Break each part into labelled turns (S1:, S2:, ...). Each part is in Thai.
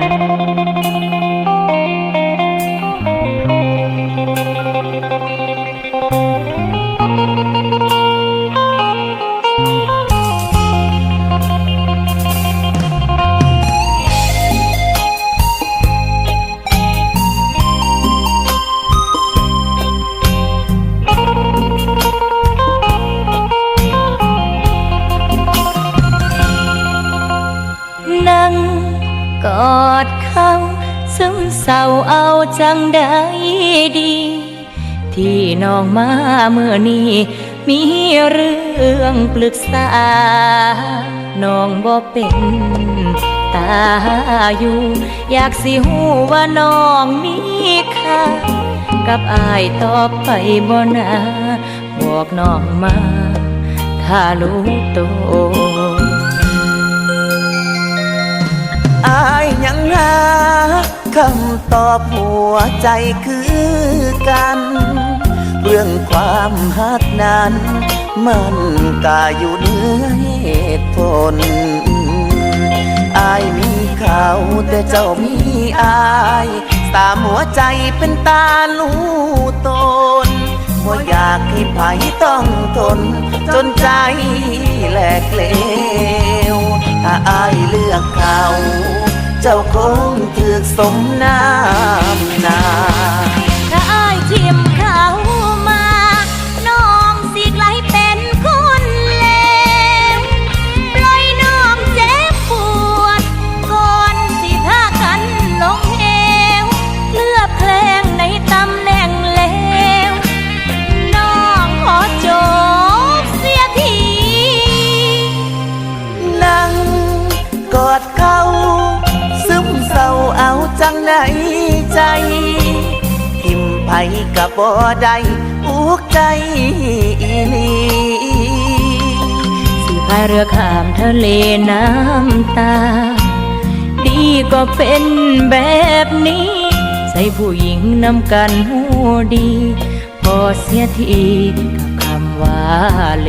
S1: นั่ ซึมเศร้าเอาจังได้ดี ที่น้องมาเมื่อนี้มีเรื่องปรึกษา น้องบ่เป็นตาอยู่ อยากสิหูว่าน้องมีค่ากับอายต่อไปบ่นาบอกน้องมา ถ้ารู้ตัว
S2: อายยังหา คำตอบหัวใจคือกัน เรื่องความฮักนั้น มันกาอยู่เหนือเหตุผลอายมีเขาแต่เจ้ามีอาย ตามหัวใจเป็นตาลูตนว่าอยากให้ไผต้องทน จนใจแหลกเลวถ้าอายเลือกเขา เจ้าคงถือสมน้ำหนา
S1: ถ้าอ้ายทิมเขามา น้องสิกลายเป็นคนเลวปล่อยน้องเจ็บปวด ก่อนสิพากันลงเหวเลือกเพลงในตำแหน่งเลวน้องขอจบเสียที
S2: นั่งกอดเขา ใจ ทิมไผกับบ่ได้อุกใจอีหลี
S1: สิพายเรือข้ามทะเลน้ำตา ดีก็เป็นแบบนี้ ใส่ผู้หญิงนำกันหูดี พอเสียทีกับคำว่าเล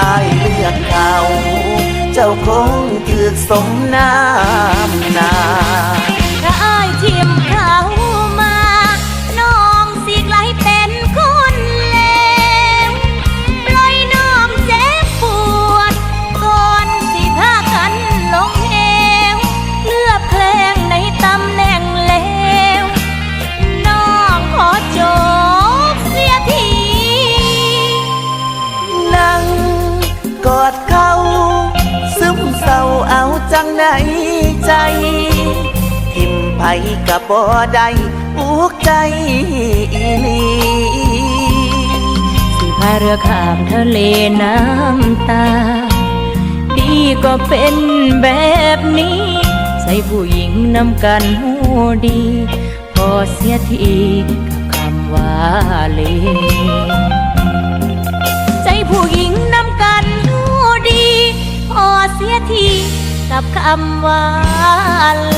S2: อายเลือกเขา เจ้าคงถือสมน้ำนา
S1: ถ้าอายทิมเขาาจัง
S2: ไหนใจ ทิมไผกับบ่ได้อุกใจอีหลี
S1: สิพายเรือข้ามทะเลน้ำตา ดีก็เป็นแบบนี้ ใส่ผู้หญิงนำกันหูดี พอเสียทีกับคำว่าเล คำว่าล